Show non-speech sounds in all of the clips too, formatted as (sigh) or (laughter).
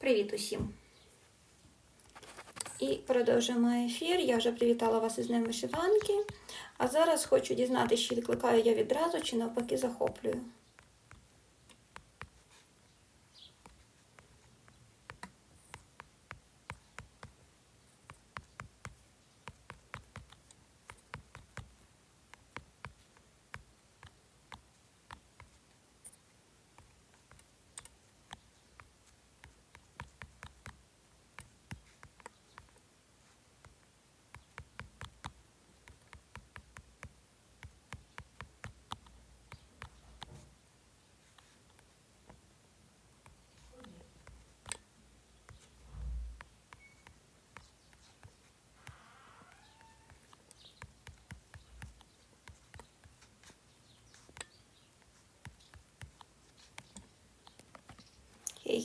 Привіт усім! І продовжуємо ефір. Я вже привітала вас із ним вишиванки. А зараз хочу дізнатися, чи відкликаю я відразу, чи навпаки захоплюю.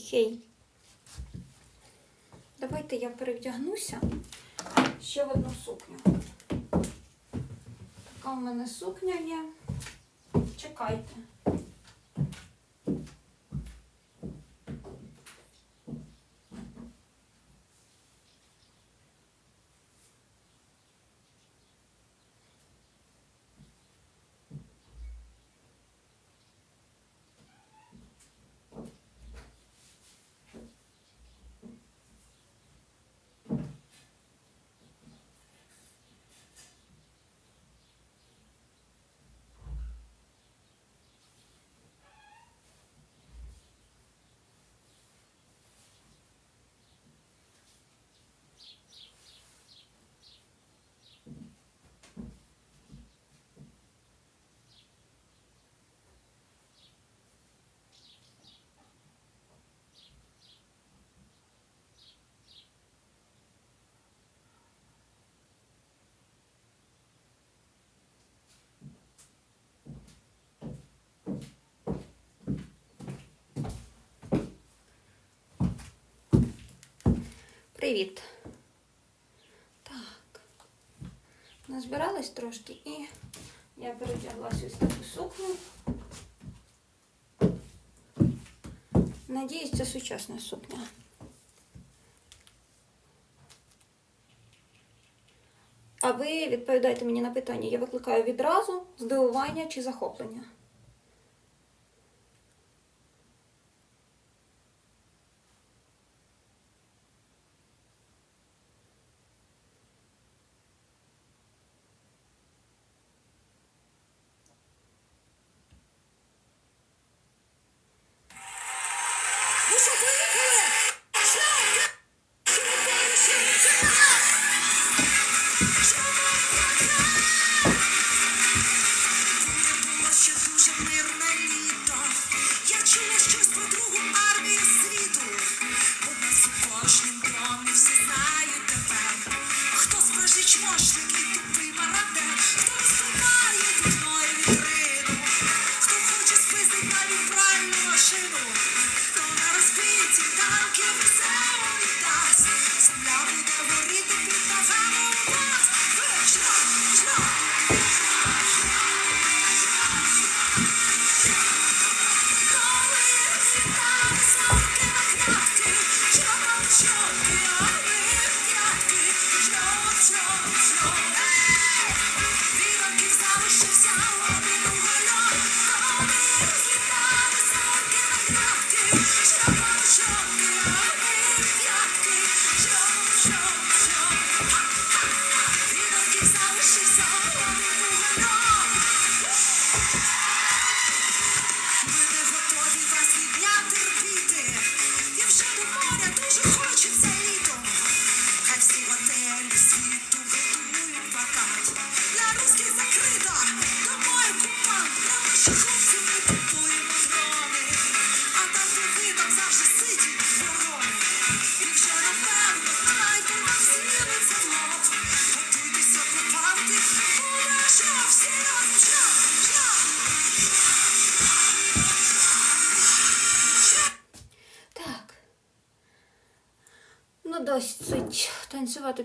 хей. Давайте я перевдягнуся ще в одну сукню. Така в мене сукня є. Чекайте. Привіт. Так, назбиралась трошки і я передяглася ось таку сукню. Надіюсь, це сучасна сукня. А ви відповідайте мені на питання, я викликаю відразу здивування чи захоплення.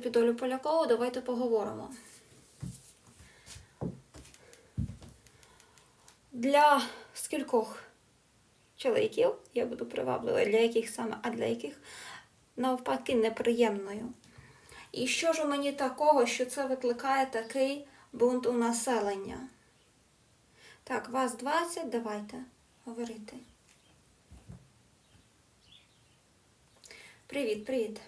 під Олю Полякову, давайте поговоримо. Для скількох чоловіків я буду приваблива, для яких саме, а для яких навпаки неприємною. І що ж у мені такого, що це викликає такий бунт у населення? Так, вас 20, давайте говорити. Привіт, привіт.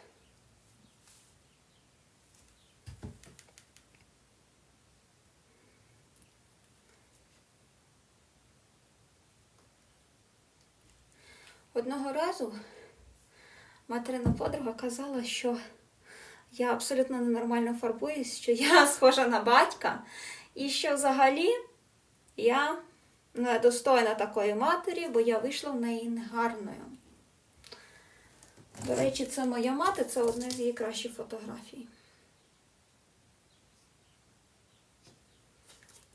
Одного разу материна подруга казала, що я абсолютно ненормально фарбуюсь, що я (laughs) схожа на батька, і що взагалі я недостойна такої матері, бо я вийшла в неї негарною. До речі, це моя мати, це одна з її кращих фотографій.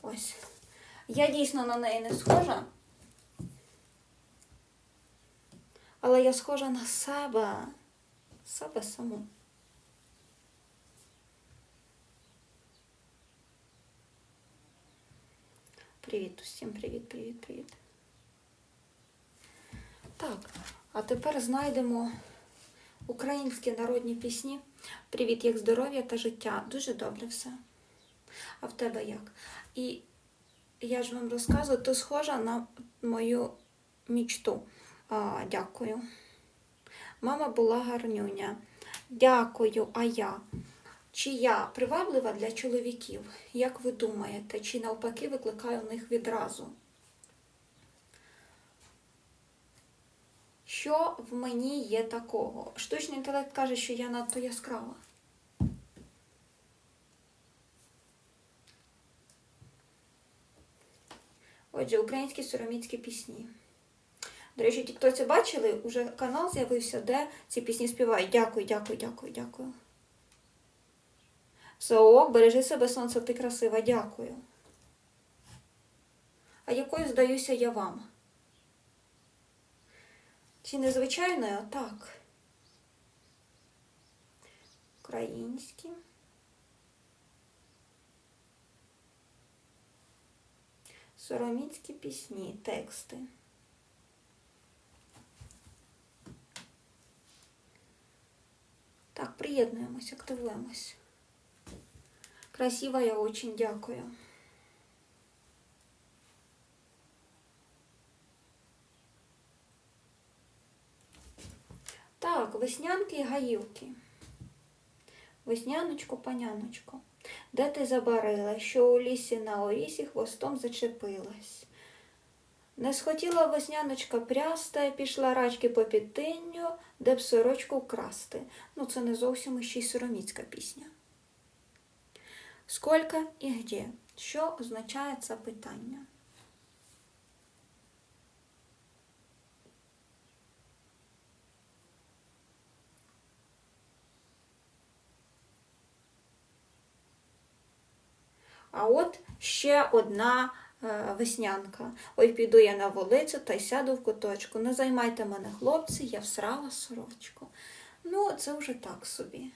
Ось. Я дійсно на неї не схожа. Але я схожа на себе. Себе саму. Привіт усім, привіт, привіт, привіт. Так, а тепер знайдемо українські народні пісні. Привіт, як здоров'я та життя. Дуже добре все. А в тебе як? І я ж вам розказую, ти схожа на мою мічту. А, дякую. Мама була гарнюня. Дякую, а я. Чи я приваблива для чоловіків? Як ви думаєте, чи навпаки викликаю в них відразу? Що в мені є такого? Штучний інтелект каже, що я надто яскрава. Отже, українські сороміцькі пісні. До речі, ті, хто це бачили, уже канал з'явився, де ці пісні співають. Дякую, дякую, дякую, дякую. Соок, бережи себе, сонце, ти красива, дякую. А якою здаюся я вам? Чи незвичайною? Так. Українські. Сороміцькі пісні, тексти. Так, приєднуємось, активуємось. Красиво, я очень дякую. Так, веснянки і гаївки. Весняночко, паняночко, де ти забарила, що у лісі на орісі хвостом зачепилась? Не схотіла весняночка прясти, пішла рачки по підтинню, де б сорочку вкрасти. Ну, це не зовсім ще й сороміцька пісня. Сколько і где? Що означає це питання? А от ще одна веснянка. Ой, піду я на вулицю та й сяду в куточку. Не займайте мене, хлопці, я всрала сорочку. Ну, це вже так собі.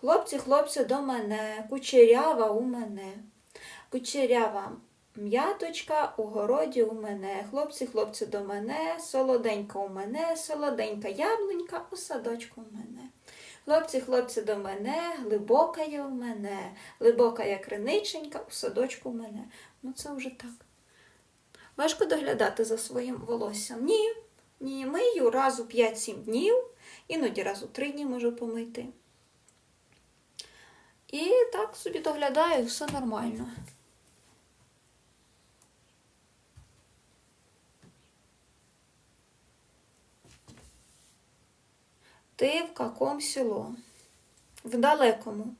Хлопці, хлопці, до мене, кучерява у мене, кучерява м'яточка у городі у мене. Хлопці, хлопці, до мене, солоденька у мене, солоденька яблунька у садочку у мене. Хлопці, хлопці, до мене, глибока є у мене, глибока я криниченька у садочку у мене. Ну це вже так. Важко доглядати за своїм волоссям. Ні, ні, мию раз у 5-7 днів, іноді раз у 3 дні можу помити. І так собі доглядаю, все нормально. Ти в каком село? В далекому.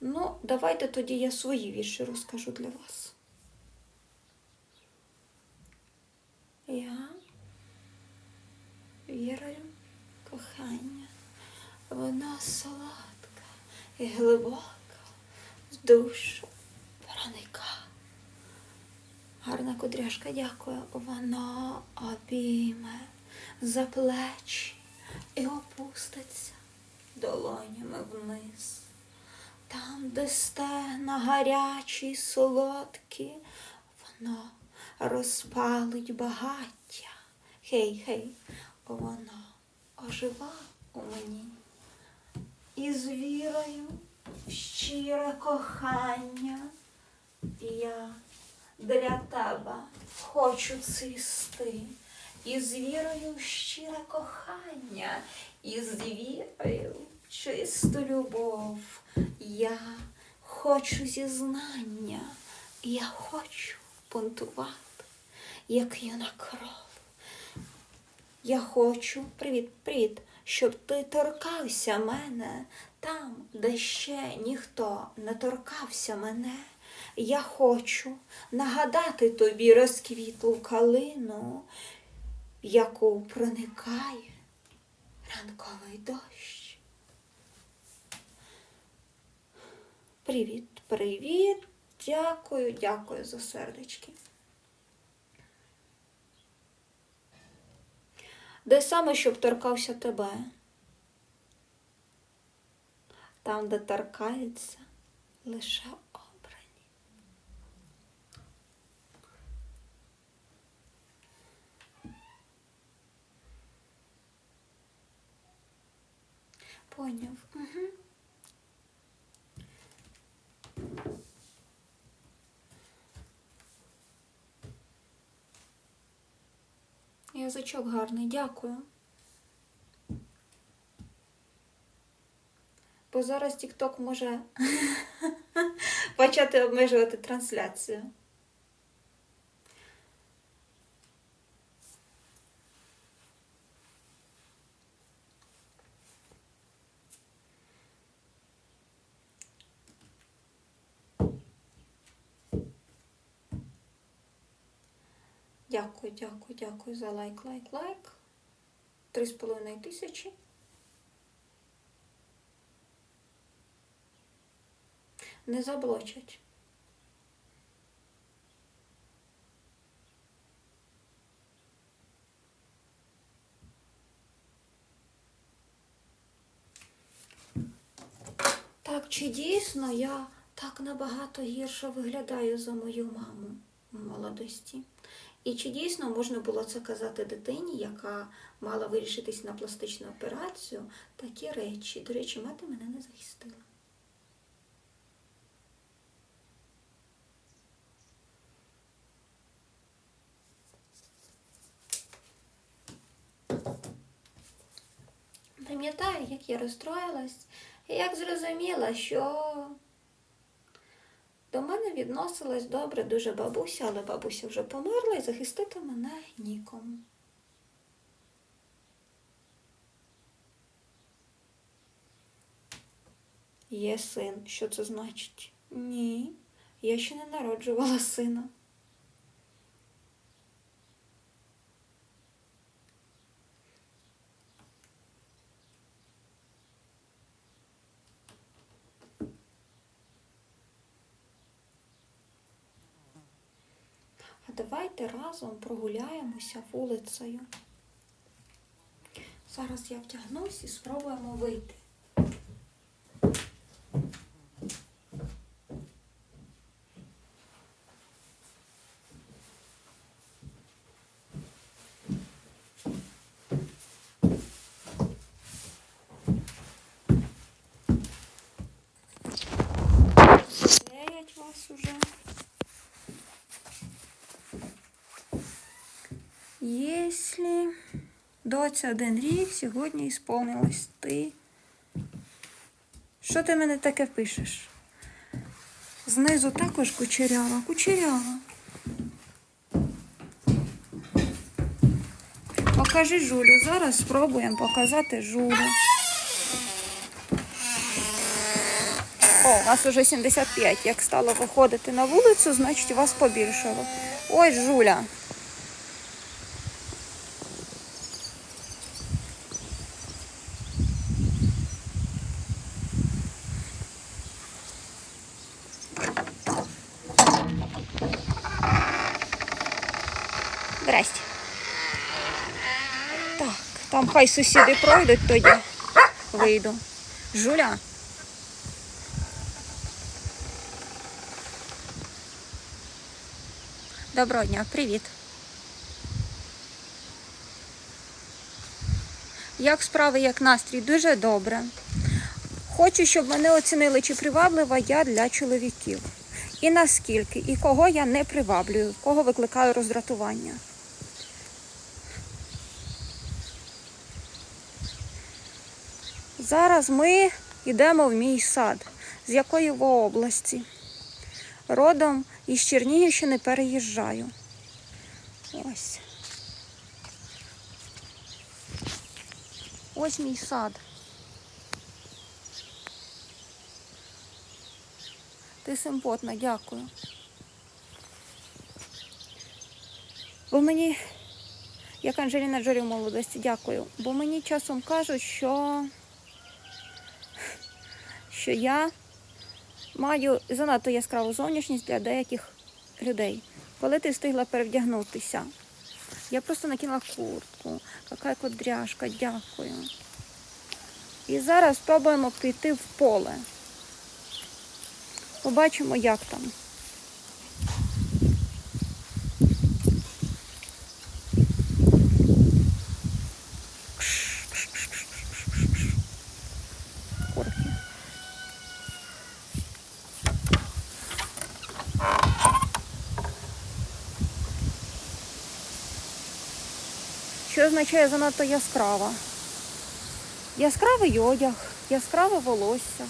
Ну, давайте тоді я свої вірші розкажу для вас. Я вірою кохання, вона солодка і глибока, в душу Гарна кудряшка, дякую. Вона обійме за плечі і опуститься долонями вниз. Там, де стена гарячі, солодкі, воно розпалить багаття. Хей, хей, воно ожива у мені. І з вірою щире кохання я для тебе хочу цвісти. І з вірою щире кохання, і з вірою чисту любов. Я хочу зізнання, я хочу понтувати, як юна кров. Я хочу, привіт, привіт, щоб ти торкався мене там, де ще ніхто не торкався мене. Я хочу нагадати тобі розквітлу калину, в яку проникає ранковий дощ. Привіт, привіт, дякую, дякую за сердечки. Де саме, щоб торкався тебе? Там, де торкаються лише Поняв. Угу. Язичок гарний, дякую. Бо зараз TikTok може (laughs) почати обмежувати трансляцію. Дякую, дякую, за лайк, лайк, лайк. Три з половиною тисячі. Не заблочать. Так, чи дійсно я так набагато гірше виглядаю за мою маму в молодості? І чи дійсно можна було це казати дитині, яка мала вирішитись на пластичну операцію, такі речі? До речі, мати мене не захистила. Пам'ятаю, як я розстроїлась, і як зрозуміла, що до мене відносилась добре дуже бабуся, але бабуся вже померла і захистити мене нікому. Є син. Що це значить? Ні, я ще не народжувала сина. А давайте разом прогуляємося вулицею. Зараз я втягнусь і спробуємо вийти. 21 рік сьогодні і сповнилось ти. Що ти мене таке пишеш? Знизу також кучерява, кучерява. Покажи жулю. Зараз спробуємо показати жулю. О, у нас вже 75. Як стало виходити на вулицю, значить вас побільшало. Ось жуля. Хай сусіди пройдуть, тоді вийду. Жуля. Доброго дня, привіт. Як справи, як настрій? Дуже добре. Хочу, щоб мене оцінили, чи приваблива я для чоловіків. І наскільки, і кого я не приваблюю, кого викликаю роздратування. Зараз ми йдемо в мій сад. З якої ви області? Родом із Чернігівщини переїжджаю. Ось. Ось мій сад. Ти симпотна, дякую. Бо мені, як Анджеліна Джолі в молодості, дякую. Бо мені часом кажуть, що, що я маю занадто яскраву зовнішність для деяких людей. Коли ти встигла перевдягнутися? Я просто накинула куртку. Яка кудряшка, дякую. І зараз спробуємо піти в поле. Побачимо, як там. Курки. Означає занадто яскрава? Яскравий одяг, яскраве волосся.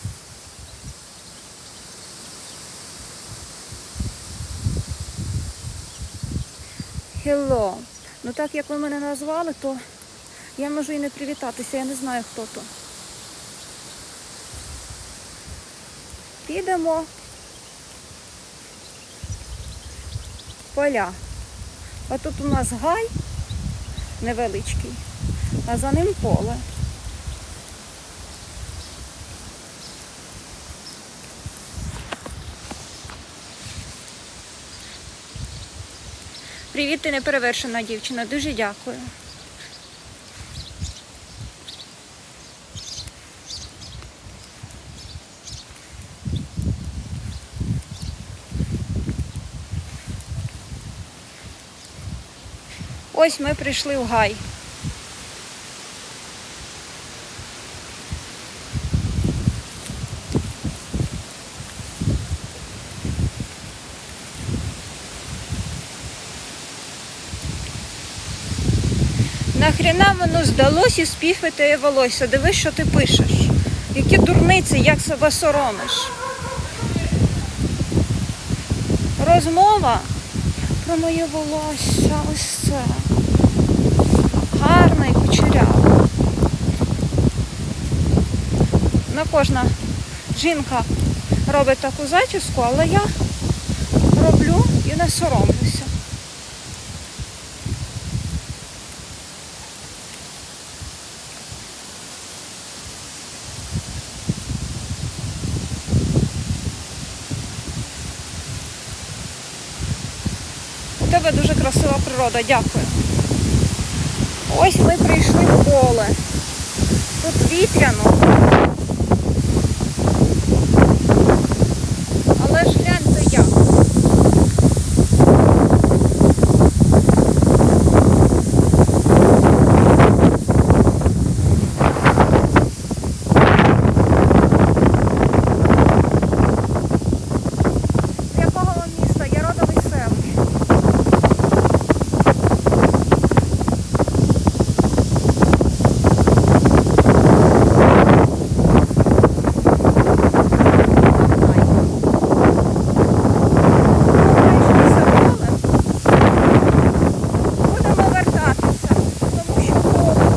Hello. Ну так як ви мене назвали, то я можу і не привітатися, я не знаю, хто то. Підемо поля. А тут у нас гай невеличкий, а за ним поле. Привіт, ти неперевершена дівчина. Дуже дякую. Ось ми прийшли в гай. Нахрена воно здалося спіфи твоє волосся? Дивись, що ти пишеш. Які дурниці, як себе соромиш. Розмова про моє волосся. Ось це. Гарне і кучеряве. На кожна жінка робить таку зачіску, але я роблю і не соромлюся. У тебе дуже красива природа, дякую. Ось ми прийшли в поле. Тут вітряно. Але ж гляньте як. З якого ви міста? Я родом із Селищ. Будемо вертатися, тому що холодно.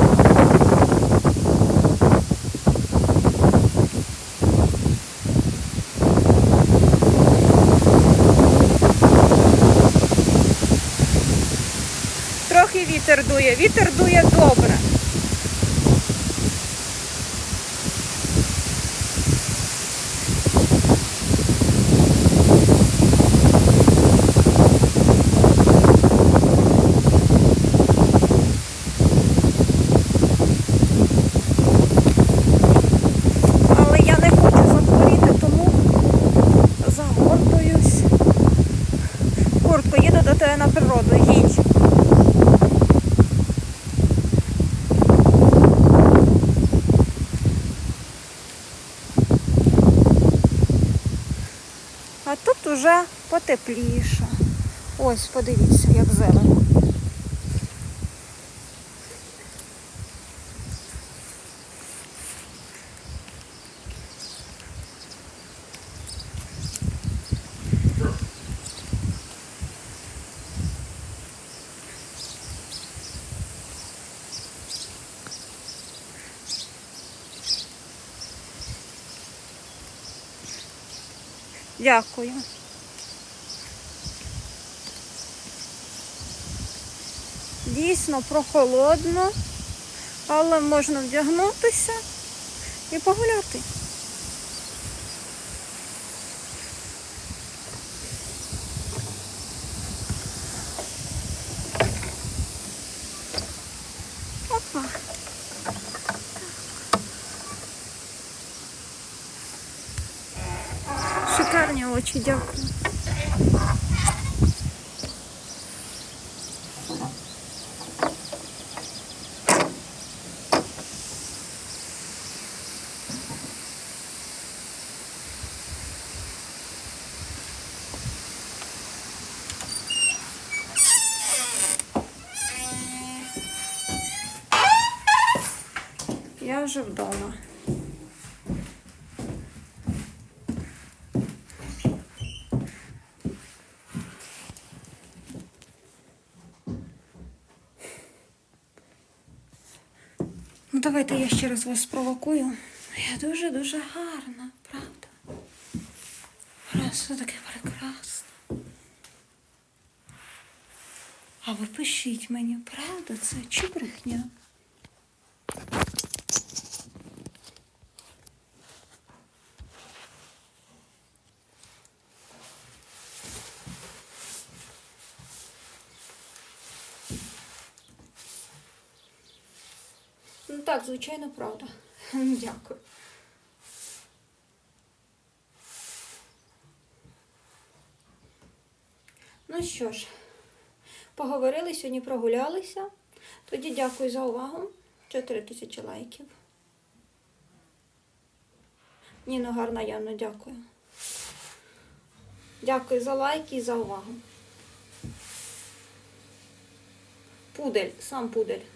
Трохи вітер дує. Добре. Їду до тебе на А тут уже потепліше. Ось, подивіться, як зелено. Дякую. Дійсно прохолодно, але можна вдягнутися і погуляти. Опа. Шикарні очі, дякую. Я вже вдома. Ну, давайте я ще раз вас спровокую. Я дуже-дуже гарна, правда? Просто таке прекрасно. А ви пишіть мені, правда це чи брехня? Так, звичайно, правда. (laughs) Дякую. Ну що ж, поговорили, сьогодні прогулялися. Тоді дякую за увагу. 4 тисячі лайків. Ніно гарна Яно, дякую. Дякую за лайки і за увагу. Пудель, сам пудель.